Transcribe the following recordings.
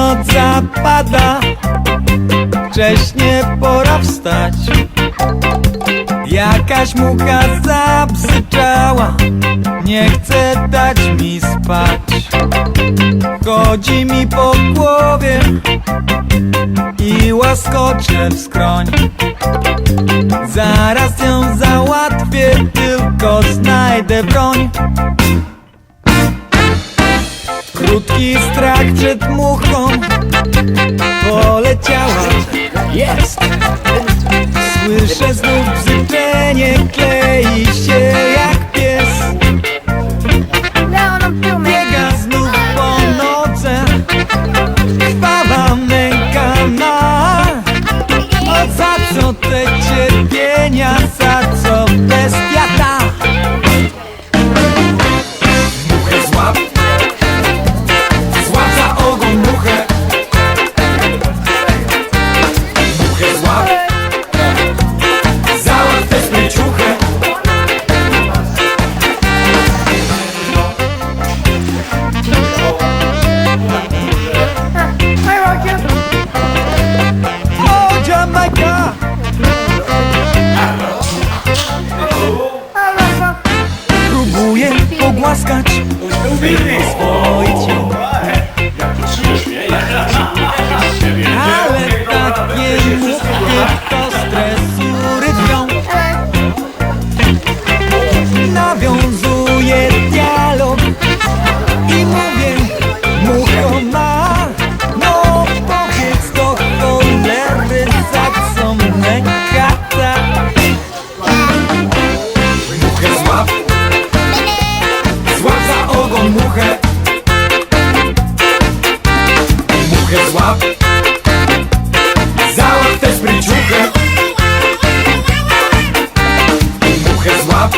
Noc zapada, wcześnie pora wstać. Jakaś mucha zabzyczała Nie chce dać mi spać. Chodzi mi po głowie I łaskocze w skroń. Zaraz ją załatwię Tylko znajdę broń Krótki strach przed muchą Poleciała Jest! Słyszę znów bzyczenie, klei się jak Złap. Załatw tę spryciuchę. Muchę złap.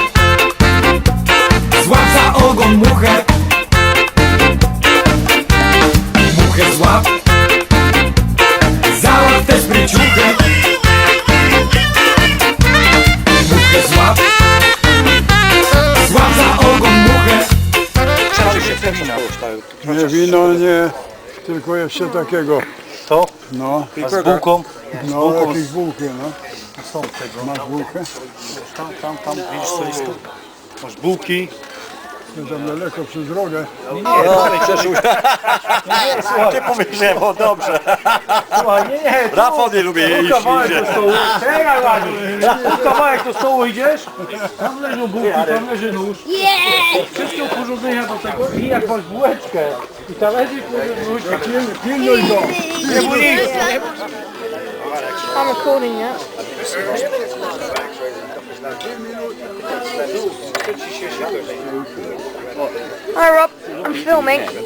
Złap za ogon muchę. Muchę złap. Załatw tę spryciuchę. Muchę złap. Złap za ogon muchę. Nie wino, nie, tylko jeszcze takiego. To? No, A z bułką? no jakieś bułki, no. Są tego. Masz bułkę? Tam, tam, tam, widzisz co jest? Masz bułki. To tam daleko przez drogę. Nie, dalej Grzesiu. Ty powiedziałem, o dobrze. Słuchaj, nie, nie, tu, Rafał nie lubi tu jeść. kawałek idzie. do stołu, czekaj Ładziu, tu kawałek do stołu idziesz, tam leżą bułki, tam leży nóż, wszystkie uporządnienia do tego i jak masz bułeczkę i talerzyk, nóż, Pilnuj go! nie bój nic. I'm recording Hi, Rob. I'm filming. I've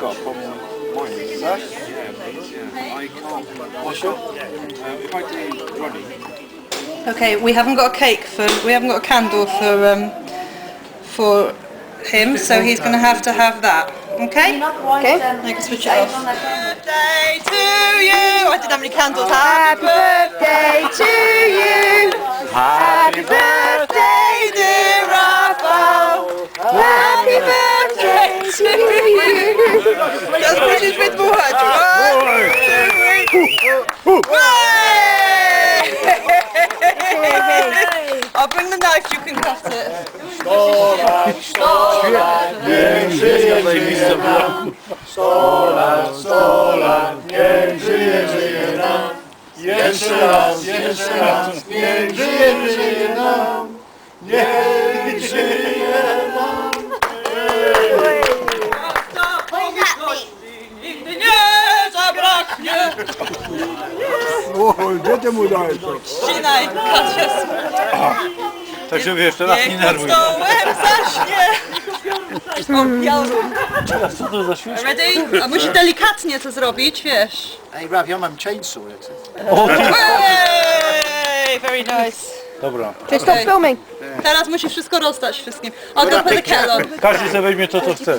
got a problem with mine. Yeah, I can't. What's your? Uh, if I do running, Okay, we haven't got a cake for, we haven't got a candle for, um, for him, so he's going to have to have that. Okay? Okay. I can switch it off. Birthday to you! I didn't have any candles. Happy birthday to you. Happy birthday, dear Rafa. Happy birthday to you. Teraz musisz wydmuchać. One, two, three. Way! I'll bring the knife, you can cut it. Jeszcze raz, jeszcze raz. Niech żyje, żyje nam. Niech żyje nam. Nigdy nie zabraknie. O, gdzie ty mu to? Ścinaj, Kasia. Także wiesz, teraz nie Niech pod nerwuj. stołem zaśnie. Teraz co to za? Ready? A musi delikatnie to zrobić, wiesz. Ej, Rav, ja mam chainsaw, jak chcesz. O, very nice. Dobra. Stop filming. Teraz musi wszystko rozdać wszystkim. Każdy sobie weźmie to, co chce.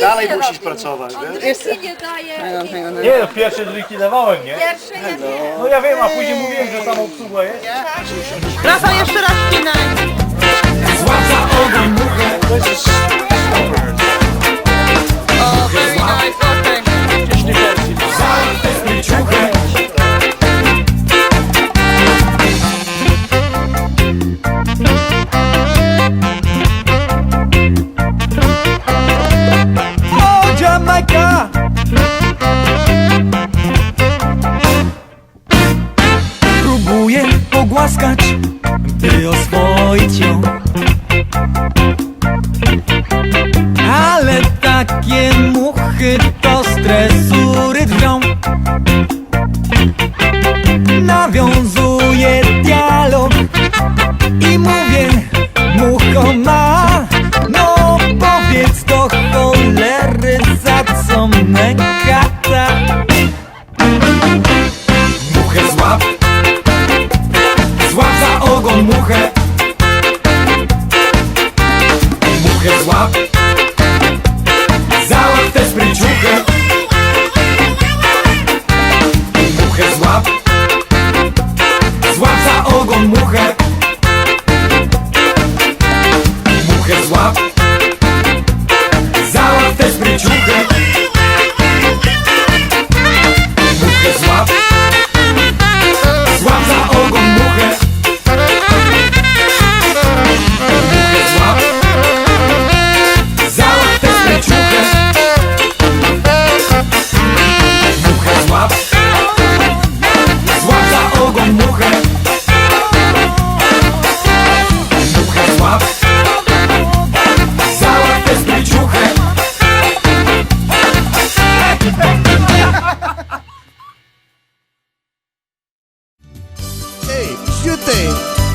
Dalej musisz pracować, wiesz? Hang on, hang on. Nie, no, pierwsze drinki dawałem, nie? No ja wiem, a później mówiłem, że tam obsługa jest. Rafa, jeszcze raz ścinaj. O, pogłaskać, by oswoić ją. Ale takie muchy to stresury drwią Nawiązuję dialog i mówię Mucho ma, Złap za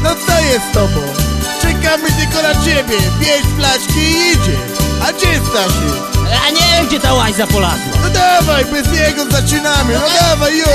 no co jest z tobą? Czekamy tylko na ciebie, bierz flaszki i idziesz. A gdzie jest Stasiu? A nie wiem, gdzie ta łaźza polazła. No dawaj, bez niego zaczynamy, no dawaj już!